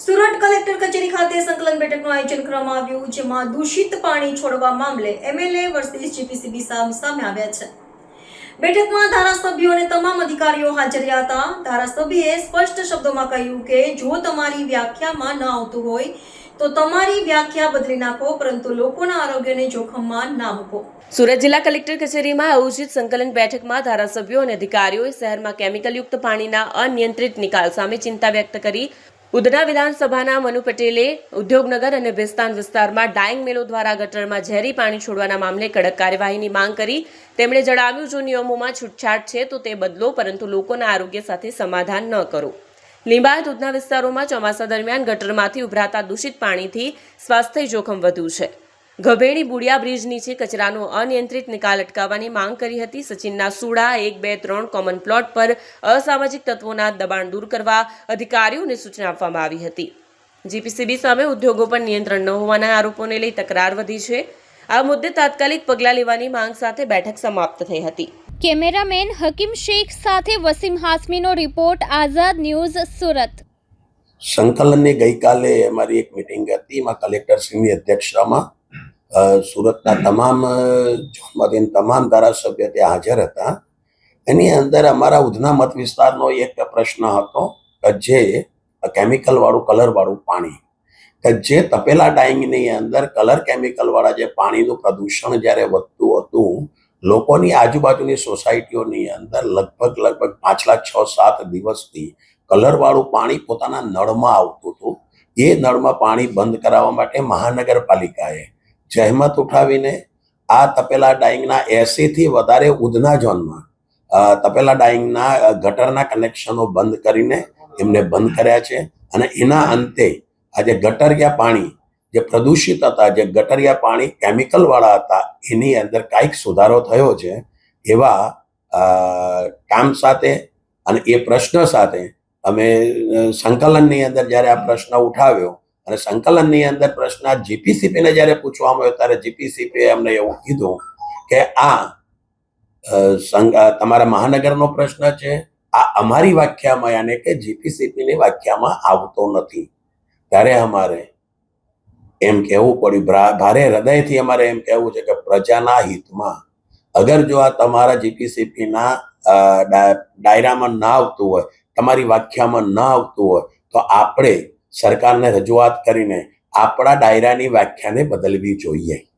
Surat collector કચેરી ખાતે સંકલન બેઠકનું આયોજન કરવામાં આવ્યું, જેમાં દૂષિત પાણી છોડવા મામલે એમએલએ વર્સિસ જીપીસીબી સામે આવ્યા છે. બેઠકમાં ધારાસભ્યો અને તમામ અધિકારીઓ હાજર હતા. ધારાસભ્યએ સ્પષ્ટ શબ્દોમાં કહ્યું કે, જો તમારી વ્યાખ્યામાં ન આવતું હોય, તો તમારી વ્યાખ્યા બદલી નાખો, પરંતુ લોકોના આરોગ્યને જોખમમાં ના મૂકો. સુરત જિલ્લા કલેક્ટર કચેરીમાં આયોજિત સંકલન બેઠકમાં ધારાસભ્યો અને અધિકારીઓએ શહેરમાં કેમિકલયુક્ત પાણીના અનિયંત્રિત નિકાલ સામે ચિંતા વ્યક્ત કરી ઉધના વિધાનસભાના મનુ પટેલે ઉદ્યોગનગર અને ભેસ્તાન વિસ્તારમાં ડાયંગ મેલો દ્વારા ગટરમાં ઝેરી પાણી છોડવાના મામલે કડક કાર્યવાહીની માંગ કરી. તેમણે જણાવ્યું, જો નિયમોમાં છૂટછાટ છે, તો તે બદલો, પરંતુ લોકોના આરોગ્ય સાથે સમાધાન ન કરો. લીંબાયત ઉધના વિસ્તારોમાં ચોમાસા દરમિયાન ગટરમાંથી ઉભરાતા દૂષિત પાણીથી સ્વાસ્થ્ય જોખમ વધ્યું છે. ગભેડી બુડિયા બ્રિજ નીચે કચરાનો અનિયંત્રિત નિકાલ અટકાવવાની માંગ કરી હતી. સચિનના સુડા એક બે ત્રણ કોમન પ્લોટ પર અસામાજિક તત્વોના દબાણ દૂર કરવા અધિકારીઓને સૂચના આપવામાં આવી હતી. જીપીસીબી સામે ઉદ્યોગો પર નિયંત્રણ ન હોવાના આરોપોને લઈ તકરાર વધી છે. આ મુદ્દે તાત્કાલિક પગલાં લેવાની માંગ સાથે બેઠક સમાપ્ત થઈ હતી. કેમેરામેન હકીમ શેખ સાથે વસીમ હાસમીનો રિપોર્ટ આઝાદ ન્યૂઝ સુરત. સંકલનની ગઈકાલે અમારી એક મિટિંગ હતી. એમાં કલેક્ટરશ્રીની અધ્યક્ષતામાં સુરતના તમામ ઝોનમાંથી તમામ ધારાસભ્ય ત્યાં હાજર હતા. એની અંદર અમારા ઉધના મત વિસ્તારનો એક પ્રશ્ન હતો કે જે કેમિકલ વાળું કલર વાળું પાણી, કે જે તપેલા ડાઈંગની અંદર કલર કેમિકલ વાળા જે પાણીનું પ્રદૂષણ જ્યારે વધતું હતું, લોકોની આજુબાજુની સોસાયટીઓની અંદર લગભગ લગભગ પાછલા છ સાત દિવસથી કલર વાળું પાણી પોતાના નળમાં આવતું હતું. એ નળમાં પાણી બંધ કરાવવા માટે મહાનગરપાલિકાએ જહેમત ઉઠાવીને આ તપેલા ડાઈંગના એસીથી વધારે ઉધના ઝોનમાં તપેલા ડાઈંગના ગટરના કનેક્શનો બંધ કરીને એમને બંધ કર્યા છે અને એના અંતે આ જે ગટરિયા પાણી જે પ્રદૂષિત હતા, જે ગટરિયા પાણી કેમિકલવાળા હતા, એની અંદર કાંઈક સુધારો થયો છે એવા કામ સાથે અને એ પ્રશ્ન સાથે અમે સંકલનની અંદર જ્યારે આ પ્રશ્ન ઉઠાવ્યો અને સંકલનની અંદર પ્રશ્ન જીપીસીપીને જ્યારે પૂછવામાં આવ્યો ત્યારે જીપીસીપીએ અમને એવું કીધું કે આ તમારા મહાનગરનો પ્રશ્ન છે. આ અમારી વ્યાખ્યામાં યાને કે જીપીસીપીની વ્યાખ્યામાં આવતો નથી. ત્યારે અમારે એમ કહેવું પડ્યું, ભારે હૃદયથી અમારે એમ કહેવું છે કે પ્રજાના હિતમાં અગર જો આ તમારા જીપીસીપીના ડાયરામાં ના આવતું હોય, તમારી વ્યાખ્યામાં ન આવતું હોય, તો આપણે સરકારને રજૂઆત કરીને આપણા ડાયરાની વ્યાખ્યાને બદલવી જોઈએ.